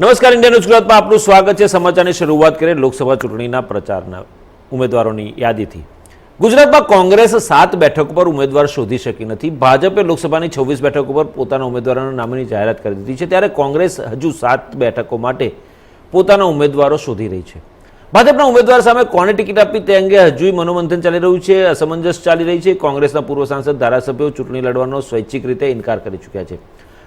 નમસ્કાર, India news ગુજરાતમાં આપનું સ્વાગત છે. સમાચારની શરૂઆત કરીએ લોકસભા ચૂંટણીના પ્રચારના ઉમેદવારોની યાદીથી. ગુજરાતમાં કોંગ્રેસ સાત બેઠક પર ઉમેદવાર શોધી શકી નથી. ભાજપે લોકસભાની છવ્વીસ બેઠક ઉપર પોતાના ઉમેદવારોના નામની જાહેરાત કરી દીધી છે. ત્યારે કોંગ્રેસ હજુ સાત બેઠકો માટે પોતાના ઉમેદવારો શોધી રહી છે. ભાજપના ઉમેદવાર સામે કોને ટિકિટ આપી તે અંગે હજુય મનોમંથન ચાલી રહ્યું છે. અસમંજસ ચાલી રહી છે. કોંગ્રેસના પૂર્વ સાંસદ ધારાસભ્યો ચૂંટણી લડવાનો સ્વૈચ્છિક રીતે ઇનકાર કરી ચૂક્યા છે.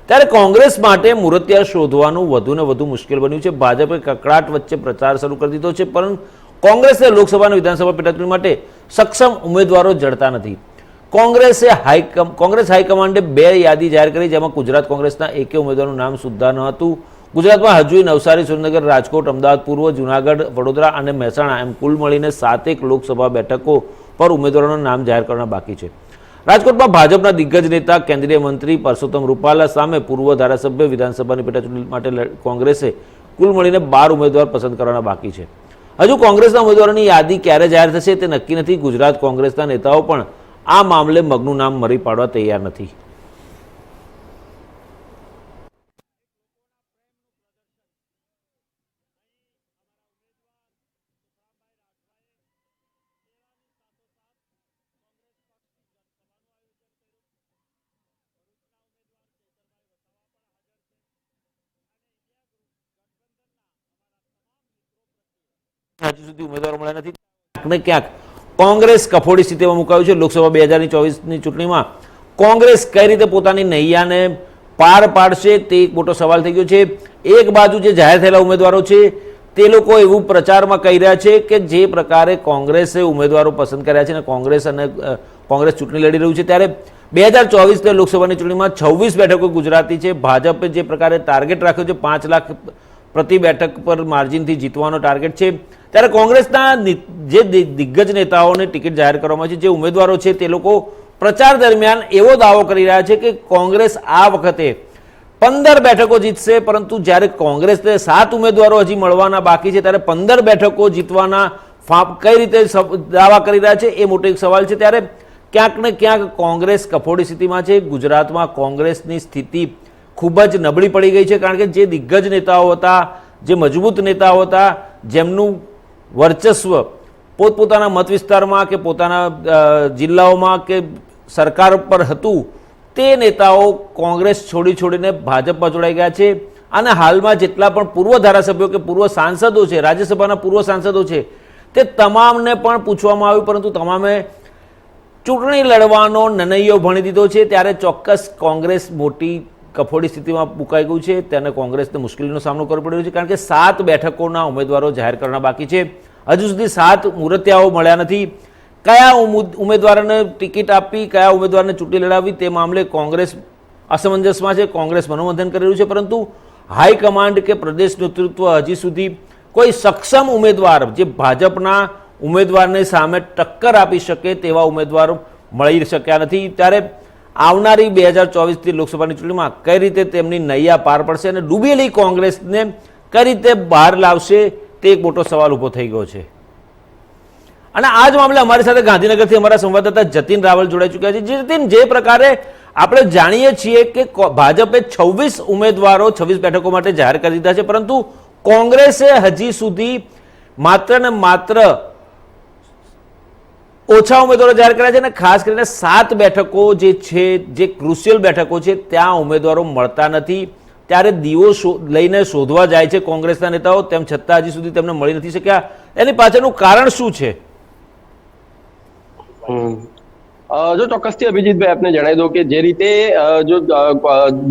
ત્યારે કોંગ્રેસ માટે મૂર્તિયા શોધવાનું વધુ ને વધુ મુશ્કેલ બન્યું છે. ભાજપે કકડાટ વચ્ચે પ્રચાર શરૂ કરી દીધો છે, પરંતુ કોંગ્રેસે લોકસભા અને વિધાનસભા પેટાચૂંટણી માટે સક્ષમ ઉમેદવારો જડતા નથી. કોંગ્રેસે હાઈકમ, કોંગ્રેસ હાઈકમાન્ડે બે યાદી જાહેર કરી, જેમાં ગુજરાત કોંગ્રેસના એકે ઉમેદવારનું નામ સુદ્ધા ન હતું. ગુજરાતમાં હજુ નવસારી, સુરેન્દ્રનગર, રાજકોટ, અમદાવાદ, પૂર્વ, જુનાગઢ, વડોદરા અને મહેસાણા એમ કુલ મળીને સાતેક લોકસભા બેઠકો પર ઉમેદવારોનું નામ જાહેર કરવાના બાકી છે. રાજકોટમાં ભાજપના દિગ્ગજ નેતા કેન્દ્રીય મંત્રી પરસોત્તમ રૂપાલા સામે પૂર્વ ધારાસભ્ય વિધાનસભાની પેટાચૂંટણી માટે કોંગ્રેસે કુલ મળીને બાર ઉમેદવાર પસંદ કરવાના બાકી છે. હજુ કોંગ્રેસના ઉમેદવારોની યાદી ક્યારે જાહેર થશે તે નક્કી નથી. ગુજરાત કોંગ્રેસના નેતાઓ પણ આ મામલે મગનું નામ મરી પાડવા તૈયાર નથી. હજુ સુધી ઉમેદવારો મળ્યા નથી. ક્યાંક ક્યાંક કોંગ્રેસ કફોડી સ્થિતિમાં મુકાયું છે? લોકસભા બે હજારની ચોવીસની ચૂંટણીમાં કોંગ્રેસ કઈ રીતે પોતાની નૈયાને પાર પાડશે તે એક મોટો સવાલ થઈ ગયો છે. એક બાજુ જે જાહેર થયેલા ઉમેદવારો છે, તે લોકો એવું પ્રચારમાં કહી રહ્યા છે કે જે પ્રકારે કોંગ્રેસે ઉમેદવારો પસંદ કર્યા છે અને કોંગ્રેસ અને કોંગ્રેસ ચૂંટણી લડી રહ્યું છે. ત્યારે બે હજાર ચોવીસની લોકસભાની ચૂંટણીમાં છવ્વીસ બેઠકો ગુજરાતી છે. ભાજપે જે પ્રકારે ટાર્ગેટ રાખ્યો છે, પાંચ લાખ પ્રતિ બેઠક પર માર્જિનથી જીતવાનો ટાર્ગેટ છે. ત્યારે કોંગ્રેસના જે દિગ્ગજ નેતાઓને ટિકિટ જાહેર કરવામાં છે, જે ઉમેદવારો છે, તે લોકો પ્રચાર દરમિયાન એવો દાવો કરી રહ્યા છે કે કોંગ્રેસ આ વખતે પંદર બેઠકો જીતશે, પરંતુ જ્યારે કોંગ્રેસને સાત ઉમેદવારો હજી મળવાના બાકી છે, ત્યારે પંદર બેઠકો જીતવાના ફાંપ કઈ રીતે દાવા કરી રહ્યા છે એ મોટો એક સવાલ છે. ત્યારે ક્યાંક ને ક્યાંક કોંગ્રેસ કફોડી સ્થિતિમાં છે. ગુજરાતમાં કોંગ્રેસની સ્થિતિ ખૂબ જ નબળી પડી ગઈ છે, કારણ કે જે દિગ્ગજ નેતાઓ હતા, જે મજબૂત નેતાઓ હતા, જેમનું વર્ચસ્વ પોતપોતાના મત વિસ્તારમાં કે પોતાના જિલ્લાઓમાં કે સરકાર પર હતું, તે નેતાઓ કોંગ્રેસ છોડી છોડીને ભાજપમાં જોડાઈ ગયા છે. અને હાલમાં જેટલા પણ પૂર્વ ધારાસભ્યો કે પૂર્વ સાંસદો છે, રાજ્યસભાના પૂર્વ સાંસદો છે, તે તમામને પણ પૂછવામાં આવ્યું, પરંતુ તમામે ચૂંટણી લડવાનો નનૈયો ભણી દીધો છે. ત્યારે ચોક્કસ કોંગ્રેસ મોટી કફોડી સ્થિતિમાં મુકાઈ ગયું છે. તેને કોંગ્રેસને મુશ્કેલીનો સામનો કરવો પડ્યો છે કારણ કે સાત બેઠકોના ઉમેદવારો જાહેર કરવાના બાકી છે. હજુ સુધી સાત મુરતિયાઓ મળ્યા નથી. કયા ઉમેદવારને ટિકિટ આપી, કયા ઉમેદવારને ચૂંટણી લડાવવી તે મામલે કોંગ્રેસ અસમંજસમાં છે. કોંગ્રેસ મનોમંથન કરી છે, પરંતુ હાઈકમાન્ડ કે પ્રદેશ નેતૃત્વ હજી સુધી કોઈ સક્ષમ ઉમેદવાર જે ભાજપના ઉમેદવારને સામે ટક્કર આપી શકે તેવા ઉમેદવારો મળી શક્યા નથી. ત્યારે આવનારી બે હજાર ચોવીસથી લોકસભાની ચૂંટણીમાં કઈ રીતે તેમની નૈયા પાર પડશે અને ડૂબેલી કોંગ્રેસને કઈ રીતે બહાર લાવશે તે એક મોટો સવાલ ઊભો થઈ ગયો છે. અને આ જ મામલે અમારી સાથે ગાંધીનગરથી અમારા સંવાદદાતા જતીન રાવલ જોડાઈ ચૂક્યા છે. જતીન, જે પ્રકારે આપણે જાણીએ છીએ કે ભાજપે છવ્વીસ ઉમેદવારો છવ્વીસ બેઠકો માટે જાહેર કરી દીધા છે, પરંતુ કોંગ્રેસે હજી સુધી માત્ર ને માત્ર ઓછા ઉમેદવારો જાહેર કર્યા છે અને ખાસ કરીને સાત બેઠકો જે છે, જે ક્રુશિયલ બેઠકો છે, ત્યાં ઉમેદવારો મળતા નથી. ત્યારે દીવો લઈને શોધવા જાય છે કોંગ્રેસના નેતાઓ, તેમ છતાં હજી સુધી તેમને મળી નથી શક્યા. એની પાછળનું કારણ શું છે? જો ચોક્કસથી અભિજીતભાઈ આપને જણાવી દો કે જે રીતે જો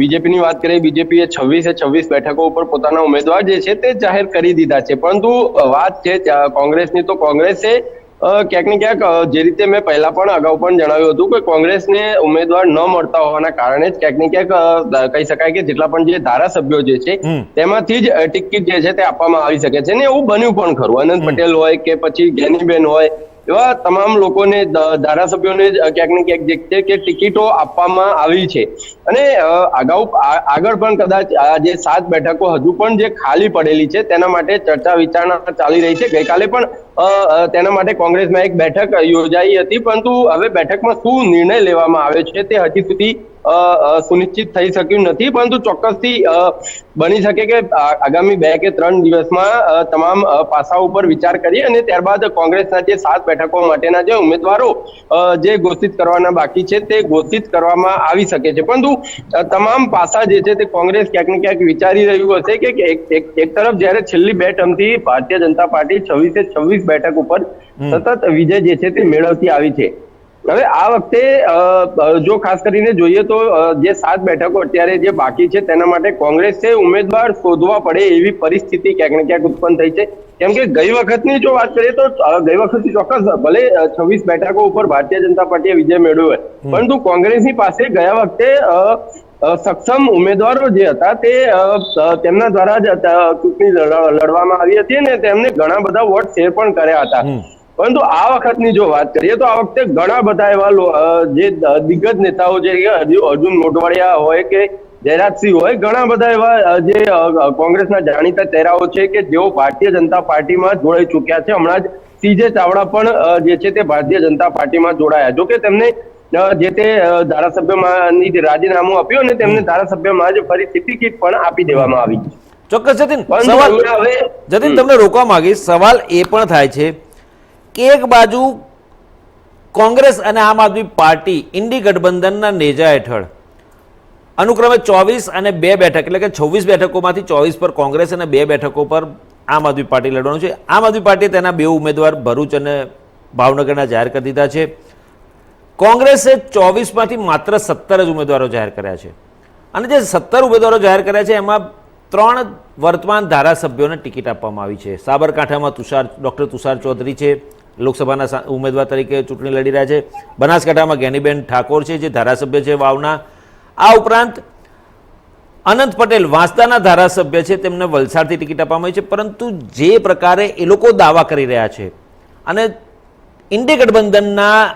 બીજેપી ની વાત કરીએ બીજેપી એ છવ્વીસે છવ્વીસ બેઠકો ઉપર પોતાના ઉમેદવાર જે છે તે જાહેર કરી દીધા છે. પરંતુ વાત છે કોંગ્રેસની, તો કોંગ્રેસે ક્યાંક ને ક્યાંક જે રીતે મેં પહેલા પણ અગાઉ પણ જણાવ્યું હતું કે કોંગ્રેસને ઉમેદવાર ન મળતા હોવાના કારણે જ ક્યાંક ને ક્યાંક કહી શકાય કે જેટલા પણ જે ધારાસભ્યો જે છે તેમાંથી જ ટિકિટ જે છે તે આપવામાં આવી શકે છે ને એવું બન્યું પણ ખરું. અનંત પટેલ હોય કે પછી જ્ઞાનીબેન હોય એવા તમામ લોકોને ધારાસભ્યોને ક્યાંક ને ક્યાંક જે કે ટિકિટો આપવામાં આવી છે. અને અગાઉ આગળ પણ કદાચ આ જે સાત બેઠકો હજુ પણ જે ખાલી પડેલી છે તેના માટે ચર્ચા વિચારણા ચાલી રહી છે. ગઈકાલે પણ તેના માટે કોંગ્રેસમાં એક બેઠક યોજાઈ હતી, પરંતુ હવે બેઠકમાં શું નિર્ણય લેવામાં આવે છે તે હજી સુધી સુનિશ્ચિત થઈ શક્યું નથી, પરંતુ ચોક્કસથી બની શકે કે આગામી બે કે ત્રણ દિવસમાં તમામ પાસા ઉપર વિચાર કરી અને ત્યારબાદ કોંગ્રેસના જે સાત બેઠકો માટેના જે ઉમેદવારો જે ઘોષિત કરવાના બાકી છે તે ઘોષિત કરવામાં આવી શકે છે. પરંતુ તમામ પાસા જે છે તે કોંગ્રેસ ક્યાંક ને ક્યાંક વિચારી રહ્યું હશે કે એક તરફ જ્યારે છેલ્લી બે ટર્મથી ભારતીય જનતા પાર્ટી છવ્વીસે છવ્વીસ બેઠક ઉપર સતત વિજય જે છે તે મેળવતી આવી છે. હવે આ વખતે જો ખાસ કરીને જોઈએ તો જે સાત બેઠકો અત્યારે જે બાકી છે તેના માટે કોંગ્રેસે ઉમેદવાર શોધવા પડે એવી પરિસ્થિતિ ક્યાંક ને ક્યાંક ઉત્પન્ન થઈ છે. કેમ કે ગઈ વખતની જો વાત કરીએ તો ગઈ વખતની ચોક્કસ ભલે છવ્વીસ બેઠકો ઉપર ભારતીય જનતા પાર્ટીએ વિજય મેળવ્યો હોય. પરંતુ કોંગ્રેસની પાસે ગયા વખતે સક્ષમ ઉમેદવારો જે હતા તે તેમના દ્વારા જ ચૂંટણી લડવામાં આવી હતી અને તેમને ઘણા બધા વોટ શેર પણ કર્યા હતા. પરંતુ આ વખતની જો વાત કરીએ તો આ વખતે ઘણા બધા એવા જે દિગ્ગજ નેતાઓ છે કે અર્જુન મોઢવાડિયા હોય કે જયરાજસિંહ હોય ઘણા બધા એવા જે કોંગ્રેસના જાણીતા ચહેરાઓ છે કે જેઓ ભારતીય જનતા પાર્ટીમાં જોડાઈ ચૂક્યા છે. હમણાં જ સીજે ચાવડા પણ જે છે તે ભારતીય જનતા પાર્ટીમાં જોડાયા. જો કે તેમને જે તે ધારાસભ્યમાં ધારાસભ્યમાંની જે રાજીનામું આપ્યું ને તેમને ધારાસભ્યમાં જ ફરી ટિકિટ પણ આપી દેવામાં આવી ચોક્કસ જતીન સવાલ જતીન તમને રોકવા માંગીશ. સવાલ એ પણ થાય છે કે એક બાજુ કોંગ્રેસ અને આમ આદમી પાર્ટી ઇન્ડી ગઠબંધનના નેજા હેઠળ અનુક્રમે ચોવીસ અને બે બેઠક એટલે કે છવ્વીસ બેઠકોમાંથી ચોવીસ પર કોંગ્રેસ અને બે બેઠકો પર આમ આદમી પાર્ટી લડવાનું છે. આમ આદમી પાર્ટીએ તેના બે ઉમેદવાર ભરૂચ અને ભાવનગરના જાહેર કરી દીધા છે. કોંગ્રેસે ચોવીસમાંથી માત્ર સત્તર જ ઉમેદવારો જાહેર કર્યા છે. અને જે સત્તર ઉમેદવારો જાહેર કર્યા છે, એમાં ત્રણ વર્તમાન ધારાસભ્યોને ટિકિટ આપવામાં આવી છે. સાબરકાંઠામાં તુષાર, ડૉક્ટર તુષાર ચૌધરી છે, લોકસભાના ઉમેદવાર તરીકે ચૂંટણી લડી રહ્યા છે. બનાસકાંઠામાં જ્ઞાનીબેન ઠાકોર છે, જે ધારાસભ્ય છે વાવના. આ ઉપરાંત અનંત પટેલ વાંસદાના ધારાસભ્ય છે, તેમને વલસાડથી ટિકિટ આપવામાં આવી છે. પરંતુ જે પ્રકારે એ લોકો દાવા કરી રહ્યા છે અને ઇન્ડિયા ગઠબંધનના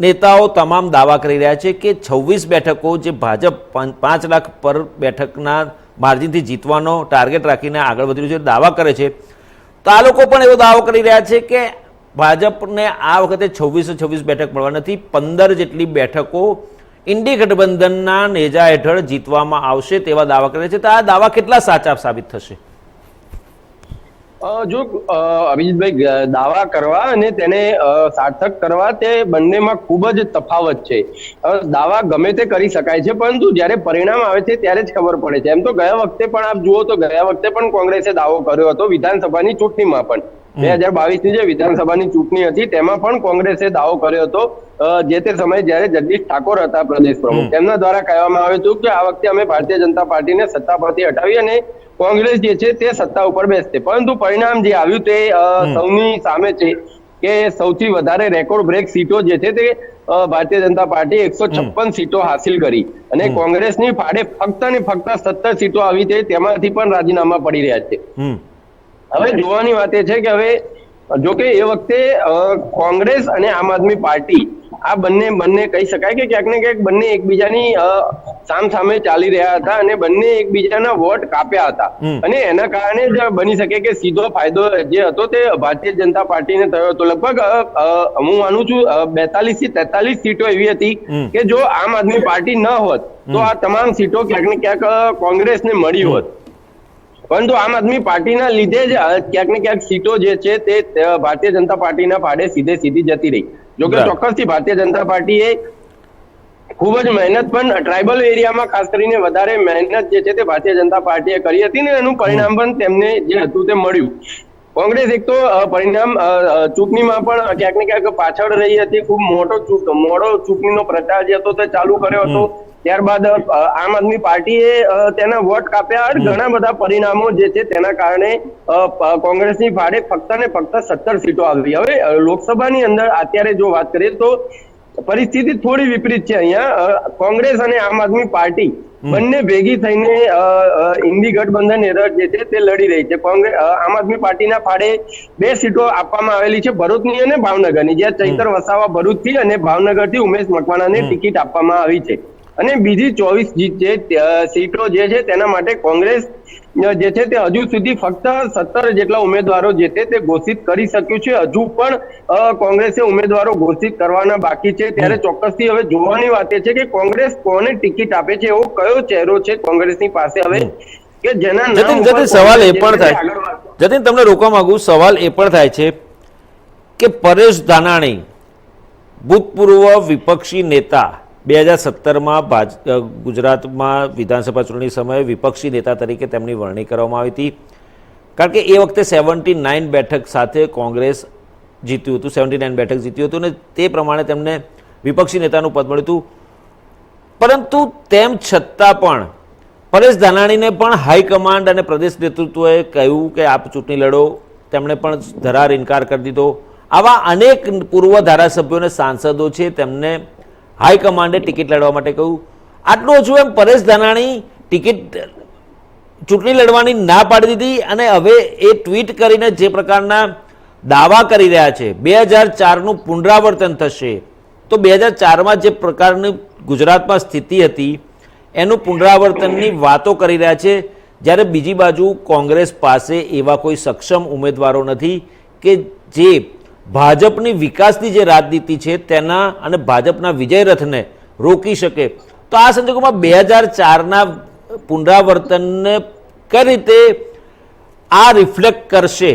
નેતાઓ તમામ દાવા કરી રહ્યા છે કે છવ્વીસ બેઠકો જે ભાજપ પાંચ લાખ પર બેઠકના માર્જિનથી જીતવાનો ટાર્ગેટ રાખીને આગળ વધી રહ્યું છે, દાવા કરે છે. તો આ લોકો પણ એવો દાવો કરી રહ્યા છે કે ભાજપને આ વખતે છવ્વીસો છવ્વીસ બેઠક મળવા નથી, પંદર જેટલી બેઠકો ઇન્ડી ગઠબંધનના નેજા હેઠળ જીતવામાં આવશે તેવા દાવા કરે છે. તો આ દાવા કેટલા સાચા સાબિત થશે? જો અભિજીતભાઈ દાવા કરવા અને તેને સાર્થક કરવા તે બંનેમાં ખૂબ જ તફાવત છે. દાવા ગમે તે કરી શકાય છે, પરંતુ જ્યારે પરિણામ આવે છે ત્યારે જ ખબર પડે છે. એમ તો ગયા વખતે પણ આપ જુઓ તો ગયા વખતે પણ કોંગ્રેસે દાવો કર્યો હતો વિધાનસભાની ચૂંટણીમાં પણ. બે હજાર બાવીસની જે વિધાનસભાની ચૂંટણી હતી તેમાં પણ કોંગ્રેસે દાવો કર્યો હતો જે તે સમયે જ્યારે જગદીશ ઠાકોર હતા પ્રદેશ પ્રમુખ. તેમના દ્વારા કહેવામાં આવ્યું હતું કે આ વખતે અમે ભારતીય જનતા પાર્ટીને સત્તા પરથી હટાવી અને કોંગ્રેસ જે છે તે સત્તા ઉપર બેસશે. પરંતુ પરિણામ જે આવ્યું તે સૌની સામે છે કે સૌથી વધારે રેકોર્ડ બ્રેક સીટો જે છે તે ભારતીય જનતા પાર્ટી એકસો છપ્પન સીટો હાસિલ કરી. અને કોંગ્રેસની ફાડે ફક્ત ને ફક્ત સત્તર સીટો આવી છે તેમાંથી પણ રાજીનામા પડી રહ્યા છે. હવે જોવાની વાત એ છે કે હવે જો કે એ વખતે કોંગ્રેસ અને આમ આદમી પાર્ટી આ બંને બંને કહી શકાય કે ક્યાંક ને ક્યાંક બંને એકબીજાની સામ સામે ચાલી રહ્યા હતા અને બંને એકબીજાના વોટ કાપ્યા હતા. અને એના કારણે જ બની શકે કે સીધો ફાયદો જે હતો તે ભારતીય જનતા પાર્ટીને થયો હતો. લગભગ હું માનું છું બેતાલીસથી તેતાલીસ સીટો એવી હતી કે જો આમ આદમી પાર્ટી ન હોત તો આ તમામ સીટો ક્યાંક ને ક્યાંક કોંગ્રેસને મળી હોત. પરંતુ આમ આદમી પાર્ટીના લીધે જ ક્યાંક ને ક્યાંક સીટો જે છે તે ભારતીય જનતા પાર્ટીના પાડે સીધે સીધી જતી રહી જોકે. ચોક્કસથી ભારતીય જનતા પાર્ટીએ ખૂબ જ મહેનત પણ ટ્રાઇબલ એરિયામાં ખાસ કરીને વધારે મહેનત જે છે તે ભારતીય જનતા પાર્ટીએ કરી હતી ને એનું પરિણામ પણ તેમને જે હતું તે મળ્યું કોંગ્રેસ એક તો પરિણામ ચૂંટણીમાં પણ ક્યાંક ને ક્યાંક પાછળ રહી હતી ખૂબ મોટો મોડો ચૂંટણીનો પ્રચાર જે હતો તે ચાલુ કર્યો હતો. ત્યારબાદ આમ આદમી પાર્ટીએ તેના વોટ કાપ્યા અને ઘણા બધા પરિણામો જે છે તેના કારણે કોંગ્રેસની ફાળે ફક્ત ને ફક્ત સત્તર સીટો આવી. હવે લોકસભાની અંદર અત્યારે જો વાત કરીએ તો પરિસ્થિતિ થોડી વિપરીત છે અહીંયા. કોંગ્રેસ અને આમ આદમી પાર્ટી બંને ભેગી થઈને ઇન્ડી ગઠબંધન હેઠળ જે છે તે લડી રહી છે. કોંગ્રેસ આમ આદમી પાર્ટીના ફાળે બે સીટો આપવામાં આવેલી છે ભરૂચની અને ભાવનગરની. જ્યાં ચૈતર વસાવા ભરૂચથી અને ભાવનગરથી ઉમેશ મકવાણાને ટિકિટ આપવામાં આવી છે. અને બીજી ચોવીસ જે સીટો જે છે તેના માટે કોંગ્રેસ જે છે તે હજુ સુધી ફક્ત સત્તર જેટલા ઉમેદવારો જે છે તે ઘોષિત કરી શક્યું છે. હજુ પણ કોંગ્રેસે ઉમેદવારો ઘોષિત કરવાના બાકી છે. ત્યારે ચોક્કસથી હવે જોવાની વાત એ છે કે કોંગ્રેસ કોને ટિકિટ આપે છે એવો કયો ચહેરો છે કોંગ્રેસની પાસે હવે? કે જેના જતીન જતીન સવાલ એ પણ થાય. જતીન તમને રોકવા માંગુ સવાલ એ પણ થાય છે કે પરેશ ધાનાણી ભૂતપૂર્વ વિપક્ષી નેતા બે હજાર સત્તરમાં ભાજ ગુજરાતમાં વિધાનસભા ચૂંટણી સમયે વિપક્ષી નેતા તરીકે તેમની વરણી કરવામાં આવી હતી. કારણ કે એ વખતે સેવન્ટી નાઇન બેઠક સાથે કોંગ્રેસ જીત્યું હતું, સેવન્ટી નાઇન બેઠક જીત્યું હતું અને તે પ્રમાણે તેમને વિપક્ષી નેતાનું પદ મળ્યું હતું. પરંતુ તેમ છતાં પણ પરેશ ધાનાણીને પણ હાઈકમાન્ડ અને પ્રદેશ નેતૃત્વએ કહ્યું કે આપ ચૂંટણી લડો. તેમણે પણ ધરાર ઇનકાર કરી દીધો. આવા અનેક પૂર્વ ધારાસભ્યો અને સાંસદો છે, તેમને હાઈકમાન્ડે ટિકિટ લડવા માટે કહ્યું. આટલું ઓછું એમ પરેશ ધાનાણી ટિકિટ ચૂંટણી લડવાની ના પાડી દીધી અને હવે એ ટ્વીટ કરીને જે પ્રકારના દાવા કરી રહ્યા છે, બે હજાર ચારનું પુનરાવર્તન થશે, તો બે હજાર ચારમાં જે પ્રકારની ગુજરાતમાં સ્થિતિ હતી, એનું પુનરાવર્તનની વાતો કરી રહ્યા છે. જ્યારે બીજી બાજુ કોંગ્રેસ પાસે એવા કોઈ સક્ષમ ઉમેદવારો નથી કે જે ભાજપની વિકાસની જે રાજનીતિ છે, તેના અને ભાજપના વિજય રથને રોકી શકે. તો આ સંજોગોમાં બે હજાર ચારના પુનરાવર્તનને કઈ રીતે આ રિફ્લેક્ટ કરશે?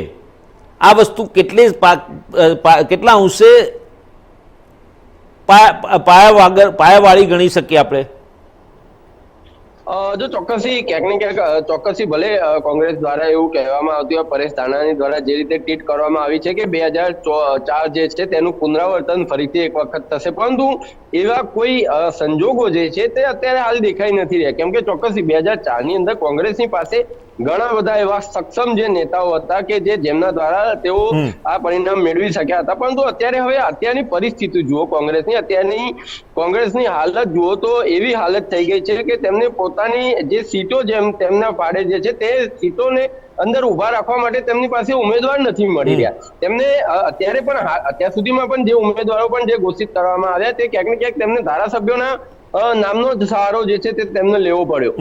આ વસ્તુ કેટલી કેટલા અંશે પાયા પાયાવાળી ગણી શકીએ આપણે? જો ચોક્કસથી ક્યાંક ને ક્યાંક ચોક્કસી ભલે કોંગ્રેસ દ્વારા એવું કહેવામાં આવતું હોય પરેશ ધાનાણી દ્વારા જે રીતે ટ્વીટ કરવામાં આવી છે કે બે હજાર ચાર જે છે તેનું પુનરાવર્તન ફરીથી એક વખત થશે. પરંતુ એવા કોઈ સંજોગો જે છે તે અત્યારે હાલ દેખાઈ નથી રહ્યા. કેમ કે ચોક્કસથી બે હજાર ચારની અંદર કોંગ્રેસની પાસે ઘણા બધા એવા સક્ષમ જે નેતાઓ હતા કે જે જેમના દ્વારા તેઓ આ પરિણામ મેળવી શક્યા હતા. પરંતુ અત્યારે હવે અત્યારની પરિસ્થિતિ જુઓ કોંગ્રેસની. અત્યારની કોંગ્રેસની હાલત જુઓ તો એવી હાલત થઈ ગઈ છે કે તેમને પોતાની જે સીટો જેમ તેમના પાડે જે છે તે સીટોને અંદર ઊભા રાખવા માટે તેમની પાસે ઉમેદવાર નથી મળી રહ્યા. તેમને અત્યારે પણ અત્યાર સુધીમાં પણ જે ઉમેદવારો પણ જે ઘોષિત કરવામાં આવ્યા તે ક્યાંક ને ક્યાંક તેમને ધારાસભ્યોના નામનો જ સહારો જે છે તે તેમને લેવો પડ્યો.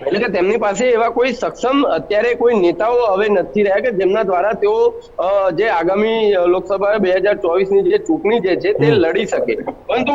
એટલે કે તેમની પાસે એવા કોઈ સક્ષમ અત્યારે કોઈ નેતાઓ હવે નથી રહ્યા કે જેમના દ્વારા તેઓ જે આગામી લોકસભા બે હજાર ચોવીસની જે ચૂંટણી જે છે તે લડી શકે. પરંતુ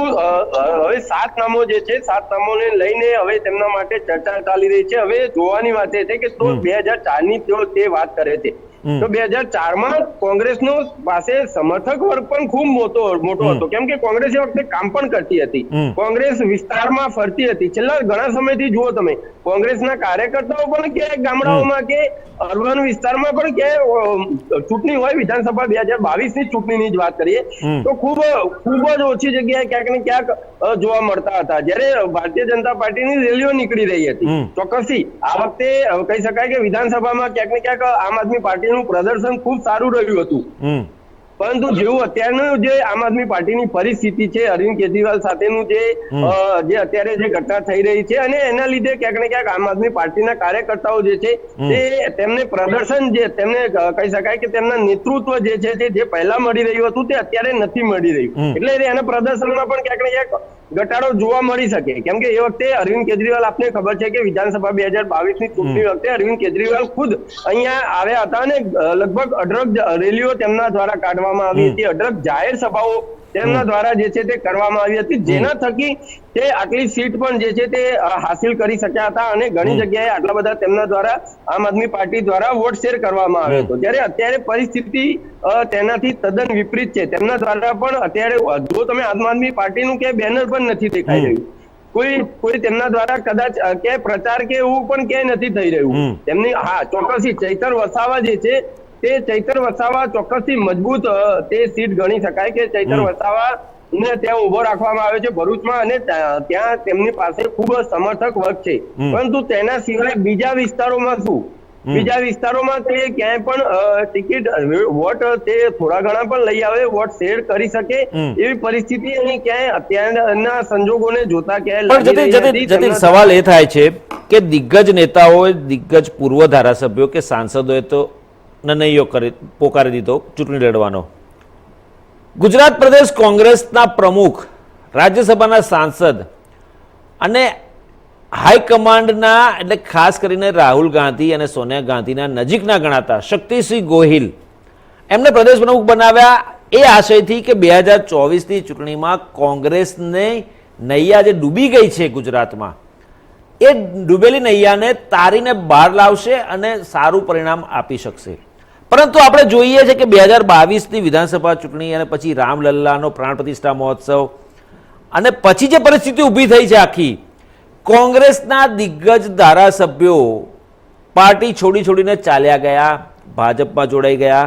હવે સાત નામો જે છે સાત નામોને લઈને હવે તેમના માટે ચર્ચા ચાલી રહી છે. હવે જોવાની વાત એ છે કે તો બે હજાર ચારની તેઓ તે વાત કરે છે. તો બે હજાર ચારમાં કોંગ્રેસનો પાસે સમર્થક વર્ગ પણ ખૂબ મોટો મોટો હતો. કેમ કે કોંગ્રેસ એ વખતે કામ પણ કરતી હતી. કોંગ્રેસ વિસ્તારમાં ફરતી હતી. છેલ્લા ઘણા સમયથી જુઓ તમે કોંગ્રેસના કાર્યકર્તાઓ પણ ક્યાંય ગામડાઓમાં કે અર્બન વિસ્તારમાં પણ ક્યાંય ચૂંટણી હોય વિધાનસભા બે હજાર બાવીસની ચૂંટણીની જ વાત કરીએ તો ખૂબ ખૂબ જ ઓછી જગ્યાએ ક્યાંક ને ક્યાંક જોવા મળતા હતા. જ્યારે ભારતીય જનતા પાર્ટીની રેલીઓ નીકળી રહી હતી. ચોક્કસથી આ વખતે કહી શકાય કે વિધાનસભામાં ક્યાંક ને ક્યાંક આમ આદમી પાર્ટીનું પ્રદર્શન ખૂબ સારું રહ્યું હતું. પરંતુ જેવું અત્યારનું જે આમ આદમી પાર્ટીની પરિસ્થિતિ છે અરવિંદ કેજરીવાલ સાથેનું જે જે અત્યારે જે ઘટના થઈ રહી છે અને એના લીધે ક્યાંક ને ક્યાંક આમ આદમી પાર્ટીના કાર્યકર્તાઓ જે છે તે તેમને પ્રદર્શન જે તેમને કહી શકાય કે તેમના નેતૃત્વ જે છે તે જે પહેલા મળી રહ્યું હતું તે અત્યારે નથી મળી રહ્યું. એટલે એના પ્રદર્શનમાં પણ ક્યાંક ને ક્યાંક ઘટાડો જોવા મળી શકે. કેમ કે એ વખતે અરવિંદ કેજરીવાલ આપને ખબર છે કે વિધાનસભા બે હજાર બાવીસની ચૂંટણી વખતે અરવિંદ કેજરીવાલ ખુદ અહીંયા આવ્યા હતા અને લગભગ અઢળક રેલીઓ તેમના દ્વારા કાઢવામાં આવી હતી. અઢળક જાહેર સભાઓ તેમના દ્વારા જે છે તે કરવામાં આવી હતી. જેના થકી તે આટલી સીટ પણ જે છે તે હાસિલ કરી શક્યા હતા અને ઘણી જગ્યાએ આટલા બધા તેમના દ્વારા આમ આદમી પાર્ટી દ્વારા વોટ શેર કરવામાં આવ્યો હતો. જ્યારે અત્યારે પરિસ્થિતિ તેનાથી તદ્દન વિપરીત છે. તેમના દ્વારા પણ અત્યારે જો તમે આમ આદમી પાર્ટીનું કે બેનર પણ નથી દેખાઈ રહ્યું. કોઈ કોઈ તેમના દ્વારા કદાચ કે પ્રચાર કે એવું પણ ક્યાંય નથી થઈ રહ્યું. તેમની હા ચોક્કસ ચૈતર વસાવા જે છે તે ચૈતર વસાવા ચોક્કસથી મજબૂત તે સીટ ગણી શકાય કે ચૈતર વસાવા ને ત્યાં ઊભો રાખવામાં આવ્યો છે ભરૂચમાં અને ત્યાં તેમની પાસે ખૂબ જ સમર્થક વર્ગ છે. પરંતુ તેના સિવાય બીજા વિસ્તારોમાં શું? બીજા વિસ્તારોમાં તે ક્યાંય પણ ટિકિટ વોટ તે થોડા ઘણા પણ લઈ આવે વોટ શેર કરી શકે એવી પરિસ્થિતિ અહીં ક્યાંય અત્યારના સંજોગોને જોતા ક્યાંય સવાલ એ થાય છે કે દિગ્ગજ નેતાઓ દિગ્ગજ પૂર્વ ધારાસભ્યો કે સાંસદોએ તો નનૈયો કરી, પોકારી દીધો ચૂંટણી લડવાનો. ગુજરાત પ્રદેશ કોંગ્રેસના પ્રમુખ, રાજ્યસભાના સાંસદ અને હાઈકમાન્ડના એટલે ખાસ કરીને રાહુલ ગાંધી અને સોનિયા ગાંધીના નજીકના ગણાતા શક્તિસિંહ ગોહિલ, એમને પ્રદેશ પ્રમુખ બનાવ્યા એ આશયથી કે બે હજાર ચોવીસની ચૂંટણીમાં કોંગ્રેસને નૈયા જે ડૂબી ગઈ છે ગુજરાતમાં, એ ડૂબેલી નૈયાને તારીને બહાર લાવશે અને સારું પરિણામ આપી શકશે. પરંતુ આપણે જોઈએ છે કે બે હજાર બાવીસની વિધાનસભા ચૂંટણી અને પછી રામલલ્લાનો પ્રાણ પ્રતિષ્ઠા મહોત્સવ અને પછી જે પરિસ્થિતિ ઊભી થઈ છે આખી, કોંગ્રેસના દિગ્ગજ ધારાસભ્યો પાર્ટી છોડી છોડીને ચાલ્યા ગયા, ભાજપમાં જોડાઈ ગયા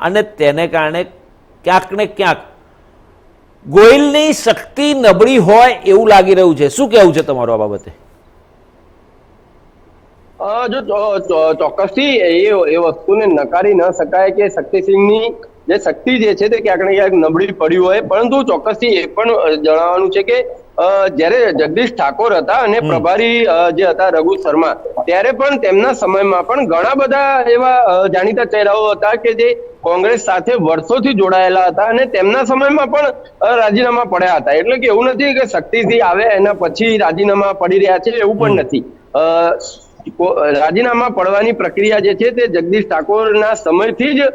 અને તેને કારણે ક્યાંક ને ક્યાંક ગોયલની શક્તિ નબળી હોય એવું લાગી રહ્યું છે. શું કહેવું છે તમારું આ બાબતે? જો ચોક્કસથી એ એ વસ્તુને નકારી ન શકાય કે શક્તિસિંહની જે શક્તિ જે છે તે ક્યાંક ને ક્યાંક નબળી પડી હોય. પરંતુ ચોક્કસથી એ પણ જણાવવાનું છે કે જ્યારે જગદીશ ઠાકોર હતા અને પ્રભારી જે હતા રઘુ શર્મા ત્યારે પણ તેમના સમયમાં પણ ઘણા બધા એવા જાણીતા ચહેરાઓ હતા કે જે કોંગ્રેસ સાથે વર્ષોથી જોડાયેલા હતા અને તેમના સમયમાં પણ રાજીનામા પડ્યા હતા. એટલે કે એવું નથી કે શક્તિથી આવે એના પછી રાજીનામા પડી રહ્યા છે એવું પણ નથી. રાજીનામા પડવાની પ્રક્રિયા જે છે તે જગદીશ ઠાકોરના સમયથી જ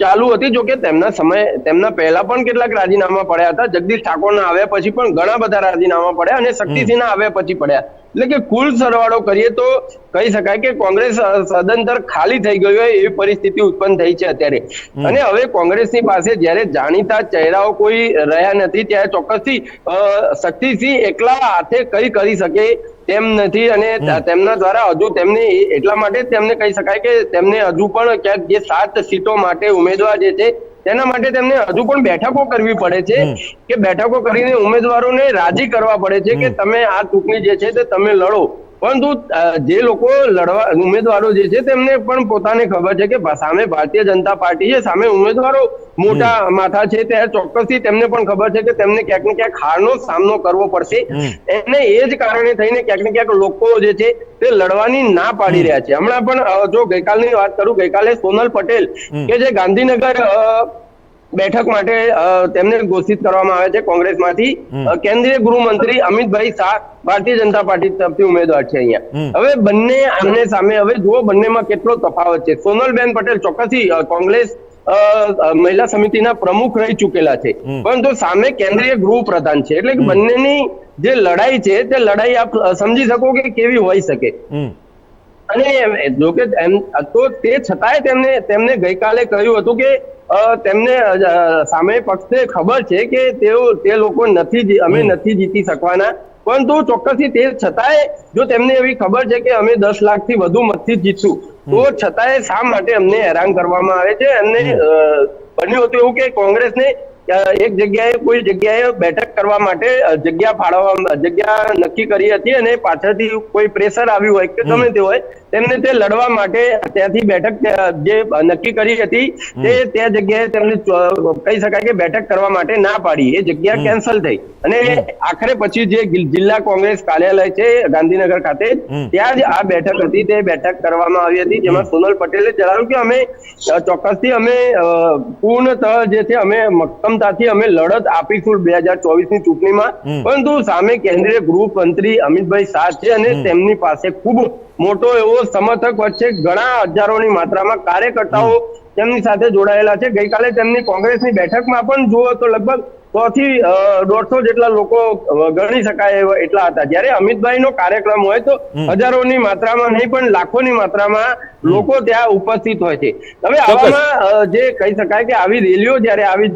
ચાલુ હતી. જોકે તેમના સમય તેમના પહેલા પણ કેટલાક રાજીનામા પડ્યા હતા. જગદીશ ઠાકોરના આવ્યા પછી પણ ઘણા બધા રાજીનામા પડ્યા અને શક્તિસિંહના આવ્યા પછી પડ્યા. એટલે કે કુલ સરવાળો કરીએ તો કહી શકાય કે કોંગ્રેસ સદંતર ખાલી થઈ ગયું હોય એવી પરિસ્થિતિ ઉત્પન્ન થઈ છે અત્યારે. અને હવે કોંગ્રેસની પાસે જ્યારે જાણીતા ચહેરાઓ કોઈ રહ્યા નથી ત્યારે ચોક્કસથી શક્તિસિંહ એકલા હાથે કઈ કરી શકે તેમ નથી અને તેમના દ્વારા હજુ તેમને એટલા માટે તેમને કહી શકાય કે તેમને હજુ પણ ક્યાંક જે સાત સીટો માટે ઉમેદવાર જે છે તેના માટે તેમને હજુ પણ બેઠકો કરવી પડે છે કે બેઠકો કરીને ઉમેદવારોને રાજી કરવા પડે છે કે તમે આ ચૂંટણી જે છે તે તમે લડો. પરંતુ જે લોકો લડવા ઉમેદવારો જે છે તેમને પણ પોતાને ખબર છે કે સામે ભારતીય જનતા પાર્ટી છે સામે ઉમેદવારો મોટા માથા છે ત્યારે ચોક્કસથી તેમને પણ ખબર છે કે તેમને ક્યાંક ને ક્યાંક હારનો સામનો કરવો પડશે. એને એ જ કારણે થઈને ક્યાંક ને ક્યાંક લોકો જે છે તે લડવાની ના પાડી રહ્યા છે. હમણાં પણ જો ગઈકાલની વાત કરું ગઈકાલે સોનલ પટેલ કે જે ગાંધીનગર બેઠક માટે તેમને ઘોષિત કરવામાં આવે છે કોંગ્રેસમાંથી. માંથી કેન્દ્રીય ગૃહમંત્રી અમિતભાઈ શાહ ભારતીય જનતા પાર્ટી તરફથી ઉમેદવાર છે અહીંયા. હવે બંને આમને સામે હવે જુઓ બંનેમાં કેટલો તફાવત છે. સોનલબેન પટેલ ચોક્કસથી કોંગ્રેસ મહિલા સમિતિના પ્રમુખ રહી ચૂકેલા છે. પરંતુ સામે કેન્દ્રીય ગૃહ પ્રધાન છે. એટલે કે બંનેની જે લડાઈ છે તે લડાઈ આપ સમજી શકો કે કેવી હોઈ શકે. અને જોકે એમ તો તે છતાંય તેમને તેમને ગઈકાલે કહ્યું હતું કે તેમને સામે પક્ષને ખબર છે કે તેઓ તે લોકો નથી અમે નથી જીતી શકવાના. પરંતુ ચોક્કસથી તે છતાંય જો તેમને એવી ખબર છે કે અમે દસ લાખથી વધુ મતથી જીતશું તો છતાંય શા માટે અમને હેરાન કરવામાં આવે છે? અને બન્યું હતું એવું કે કોંગ્રેસને એક જગ્યાએ કોઈ જગ્યાએ બેઠક કરવા માટે જગ્યા ફાળવવા જગ્યા નક્કી કરી હતી અને પાછળથી કોઈ પ્રેશર આવ્યું હોય કે ગમે તે હોય તેમને તે લડવા માટે ત્યાંથી બેઠક જે નક્કી કરી હતી તે તે જગ્યાએ તેમને કહી શકાય કે બેઠક કરવા માટે ના પાડી. એ જગ્યા કેન્સલ થઈ. અને આખરે પછી જે જિલ્લા કોંગ્રેસ કાર્યાલય છે ગાંધીનગર ખાતે ત્યાં જ આ બેઠક હતી. તે બેઠક કરવામાં આવી હતી જેમાં સોનલ પટેલે જણાવ્યું કે અમે ચોક્કસથી અમે પૂર્ણતઃ જે છે અમે મક્કમતાથી અમે લડત આપીશું બે હજાર ચોવીસની ચૂંટણીમાં પરંતુ સામે કેન્દ્રીય ગૃહ મંત્રી અમિતભાઈ શાહ છે અને તેમની પાસે ખૂબ મોટો એવો સમર્થક વચ્ચે ઘણા હજારોની માત્રામાં કાર્યકર્તાઓ તેમની સાથે જોડાયેલા છે. ગઈકાલે તેમની કોંગ્રેસની બેઠકમાં પણ જુઓ તો લગભગ સો થી દોઢસો જેટલા લોકો ગણી શકાય એટલા હતા. જ્યારે અમિતભાઈ નો કાર્યક્રમ હોય તો હજારોની માત્રામાં નહીં પણ લાખોની માત્રામાં લોકો ત્યાં ઉપસ્થિત હોય છે. હવે આવામાં જે કહી શકાય કે આવી રેલીઓ જ્યારે આવી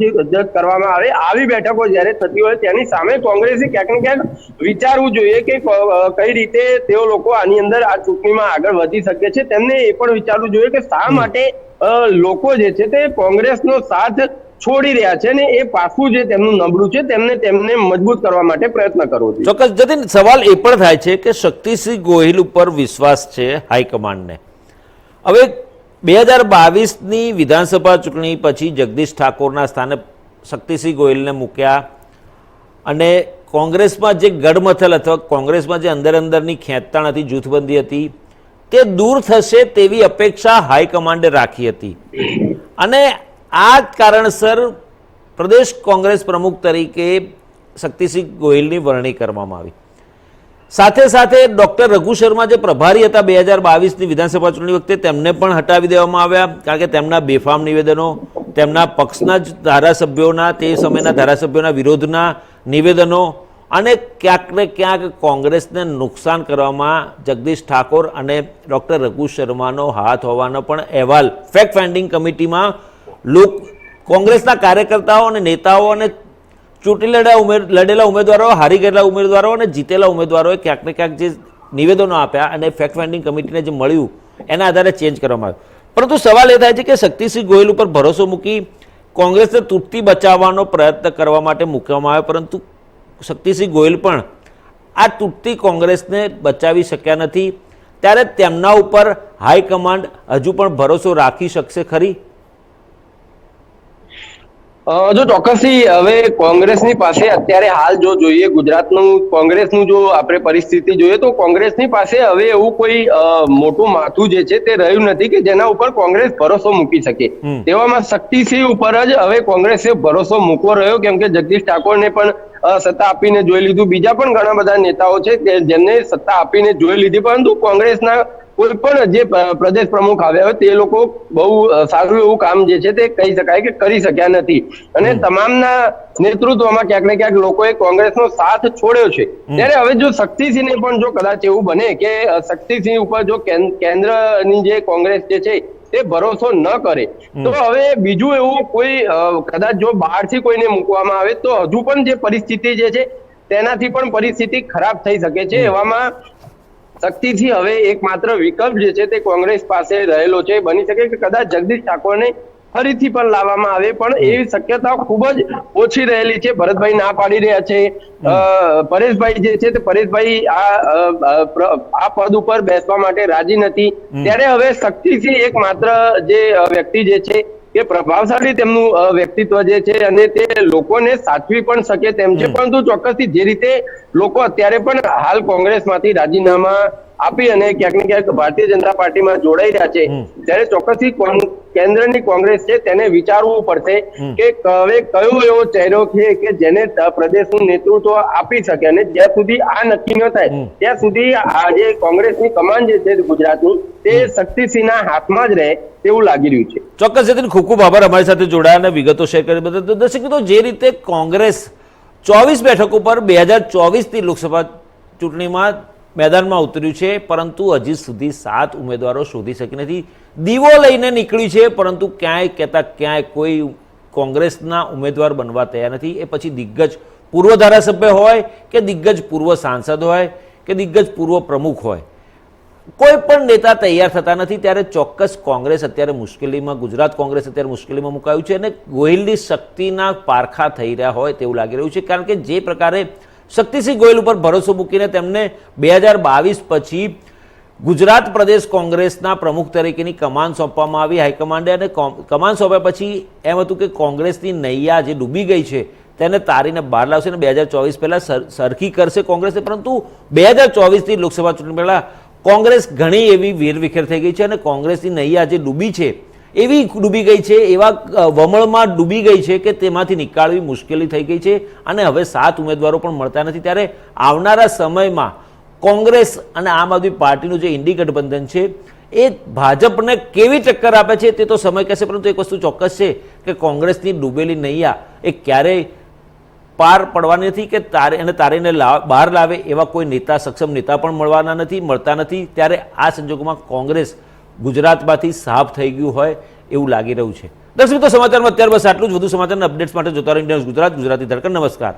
કરવામાં આવે આવી બેઠકો જ્યારે થતી હોય તેની સામે કોંગ્રેસે ક્યાંક ને ક્યાંક વિચારવું જોઈએ કે કઈ રીતે તેઓ લોકો આની અંદર આ ચૂંટણીમાં આગળ વધી શકે છે. તેમને એ પણ વિચારવું જોઈએ કે શા માટે લોકો જે છે તે કોંગ્રેસનો સાથ છોડી રહ્યા છે અને એ પાસું જે તેમનું નબળું છે, તેમને તેમને મજબૂત કરવા માટે પ્રયત્ન કરવો જોઈએ. ચોક્કસ. જતીન, સવાલ એ પણ થાય છે કે શક્તિસિંહ ગોહિલ ઉપર વિશ્વાસ છે હાઈકમાન્ડને હવે બે હજાર બાવીસની વિધાનસભા ચૂંટણી પછી જગદીશ ઠાકોરના સ્થાને શક્તિસિંહ ગોહિલને મૂક્યા અને કોંગ્રેસમાં જે ગડમથલ અથવા કોંગ્રેસમાં જે અંદર અંદરની ખેંચતાણ હતી જૂથબંધી હતી, તે દૂર થશે તેવી અપેક્ષા હાઈકમાન્ડે રાખી હતી. અને આ જ કારણસર પ્રદેશ કોંગ્રેસ પ્રમુખ તરીકે શક્તિસિંહ ગોહિલની વરણી કરવામાં આવી. સાથે સાથે ડૉક્ટર રઘુ શર્મા જે પ્રભારી હતા બે હજાર બાવીસની વિધાનસભા ચૂંટણી વખતે, તેમને પણ હટાવી દેવામાં આવ્યા, કારણ કે તેમના બેફામ નિવેદનો, તેમના પક્ષના જ ધારાસભ્યોના, તે સમયના ધારાસભ્યોના વિરોધના નિવેદનો અને ક્યાંક ને ક્યાંક કોંગ્રેસને નુકસાન કરવામાં જગદીશ ઠાકોર અને ડૉક્ટર રઘુ શર્માનો હાથ હોવાનો પણ અહેવાલ. ફેક્ટ ફાઇન્ડિંગ કમિટીમાં લોક કોંગ્રેસના કાર્યકર્તાઓ અને નેતાઓ અને ચૂંટણી લડ્યા ઉમેર, લડેલા ઉમેદવારો, હારી ગયેલા ઉમેદવારો અને જીતેલા ઉમેદવારોએ ક્યાંક ને ક્યાંક જે નિવેદનો આપ્યા અને ફેક્ટ ફાઇન્ડિંગ કમિટીને જે મળ્યું, એના આધારે ચેન્જ કરવામાં આવ્યું. પરંતુ સવાલ એ થાય છે કે શક્તિસિંહ ગોયલ ઉપર ભરોસો મૂકી કોંગ્રેસને તૂટતી બચાવવાનો પ્રયત્ન કરવા માટે મૂકવામાં આવ્યો, પરંતુ શક્તિસિંહ ગોયલ પણ આ તૂટતી કોંગ્રેસને બચાવી શક્યા નથી. ત્યારે તેમના ઉપર હાઈકમાન્ડ હજુ પણ ભરોસો રાખી શકશે ખરી? જો ચોક્કસથી હવે કોંગ્રેસની પાસે અત્યારે હાલ જો જોઈએ ગુજરાતનું કોંગ્રેસનું જો આપણે પરિસ્થિતિ જોઈએ તો કોંગ્રેસની પાસે હવે એવું કોઈ મોટું માથું જે છે તે રહ્યું નથી કે જેના ઉપર કોંગ્રેસ ભરોસો મૂકી શકે. તેવામાં શક્તિસિંહ ઉપર જ હવે કોંગ્રેસે ભરોસો મૂકવો રહ્યો કેમ કે જગદીશ ઠાકોરને પણ સત્તા આપીને જોઈ લીધું. બીજા પણ ઘણા બધા નેતાઓ છે કે જેમને સત્તા આપીને જોઈ લીધી પરંતુ કોંગ્રેસના કોઈ પણ જે પ્રદેશ પ્રમુખ આવ્યા હોય તે લોકો બહુ સારું એવું કામ જે છે તે કહી શકાય કે કરી શક્યા નથી. અને તમામના નેતૃત્વમાં ક્યાંક ને ક્યાંક લોકોએ કોંગ્રેસનો સાથ છોડ્યો છે. ત્યારે હવે જો શક્તિસિંહને પણ જો કદાચ એવું બને કે શક્તિસિંહ ઉપર જો કેન્દ્રની જે કોંગ્રેસ જે છે તે ભરોસો ન કરે તો હવે બીજું એવું કોઈ કદાચ જો બહારથી કોઈને મૂકવામાં આવે તો હજુ પણ જે પરિસ્થિતિ જે છે તેનાથી પણ પરિસ્થિતિ ખરાબ થઈ શકે છે એવામાં શક્તિથી હવે એકમાત્ર વિકલ્પ જે છે તે કોંગ્રેસ પાસે રહેલો છે. બની શકે કે કદાચ જગદીશ ઠાકોરને ફરીથી પણ લાવવામાં આવે પણ એવી શક્યતા ખૂબ જ ઓછી રહેલી છે. ભરતભાઈ ના પાડી રહ્યા છે. પરેશભાઈ જે છે તે પરેશભાઈ આ આ પદ ઉપર બેસવા માટે રાજી નથી. ત્યારે હવે શક્તિથી એકમાત્ર જે વ્યક્તિ જે છે કે પ્રભાવશાળી તેમનું વ્યક્તિત્વ જે છે અને તે લોકોને સાચવી પણ શકે તેમ છે. પરંતુ ચોક્કસથી જે રીતે લોકો અત્યારે પણ હાલ કોંગ્રેસમાંથી રાજીનામા આપી અને ક્યાંક ને ક્યાંક ભારતીય જનતા પાર્ટીમાં જોડાઈ રહ્યા છે. ત્યારે ચોક્કસથી કેન્દ્રની કોંગ્રેસ છે તેને વિચારવું પડશે કે હવે કયો એવો ચહેરો છે કે જેને પ્રદેશનું નેતૃત્વ આપી શકે અને જ્યાં સુધી આ નક્કી ન થાય ત્યાં સુધી આ જે કોંગ્રેસની કમાન જે છે ગુજરાતની તે શક્તિસિંહના હાથમાં જ રહે તેવું લાગી રહ્યું છે. ચોક્કસ જતીન ખૂબ ખૂબ આભાર અમારી સાથે જોડાયા અને વિગતો શેર કરી બધા તો દર્શક મિત્રો જે રીતે કોંગ્રેસ ચોવીસ બેઠકો પર બે હજાર ચોવીસની લોકસભા ચૂંટણીમાં મેદાનમાં ઉતર્યું છે, પરંતુ હજી સુધી સાત ઉમેદવારો શોધી શકી નથી. દીવો લઈને નીકળી છે, પરંતુ ક્યાંય કહેતા ક્યાંય કોઈ કોંગ્રેસના ઉમેદવાર બનવા તૈયાર નથી. એ પછી દિગ્ગજ પૂર્વ ધારાસભ્ય હોય કે દિગ્ગજ પૂર્વ સાંસદ હોય કે દિગ્ગજ પૂર્વ પ્રમુખ હોય. કોઈ પણ નેતા તૈયાર થતા નથી, ત્યારે ચોક્કસ કોંગ્રેસ અત્યારે મુશ્કેલીમાં, ગુજરાત કોંગ્રેસ અત્યારે મુશ્કેલીમાં મુકાયું છે અને ગોહિલની શક્તિના પારખા થઈ રહ્યા હોય તેવું લાગી રહ્યું છે. કારણ કે જે પ્રકારે શક્તિસિંહ ગોયલ ઉપર ભરોસો મૂકીને તેમને બે હજાર બાવીસ પછી ગુજરાત પ્રદેશ કોંગ્રેસના પ્રમુખ તરીકેની કમાન સોંપવામાં આવી. હાઈકમાન્ડે અને કોમ- કમાન સોંપ્યા પછી એમ હતું કે કોંગ્રેસની નૈયા જે ડૂબી ગઈ છે તેને તારીને બહાર લાવશે અને બે હજાર ચોવીસ પહેલાં સરખી કરશે કોંગ્રેસે. પરંતુ બે હજાર ચોવીસની લોકસભા ચૂંટણી પહેલાં કોંગ્રેસ ઘણી એવી વેરવિખેર થઈ ગઈ છે અને કોંગ્રેસની નૈયા જે ડૂબી છે એવી ડૂબી ગઈ છે, એવા વમળમાં ડૂબી ગઈ છે કે તેમાંથી નીકાળવી મુશ્કેલી થઈ ગઈ છે અને હવે સાત ઉમેદવારો પણ મળતા નથી. ત્યારે આવનારા સમયમાં કોંગ્રેસ અને આમ આદમી પાર્ટીનું જે ઇન્ડી ગઠબંધન છે, એ ભાજપને કેવી ટક્કર આપે છે તે તો સમય કહેશે, પરંતુ એક વસ્તુ ચોક્કસ છે કે કોંગ્રેસની ડૂબેલી નૈયા એ ક્યારેય પાર પડવાની નથી કે તારે, એને તારીને બહાર લાવે એવા કોઈ નેતા, સક્ષમ નેતા પણ મળવાના નથી, મળતા નથી. ત્યારે આ સંજોગોમાં કોંગ્રેસ ગુજરાતમાંથી સાફ થઈ ગયું હોય એવું લાગી રહ્યું છે. દર્શક મિત્રો, સમાચારમાં અત્યાર બસ આટલું જ. વધુ સમાચારના અપડેટ્સ માટે જોતા રહો ઇન્ડિયા ગુજરાત, ગુજરાતી ધડકન. નમસ્કાર.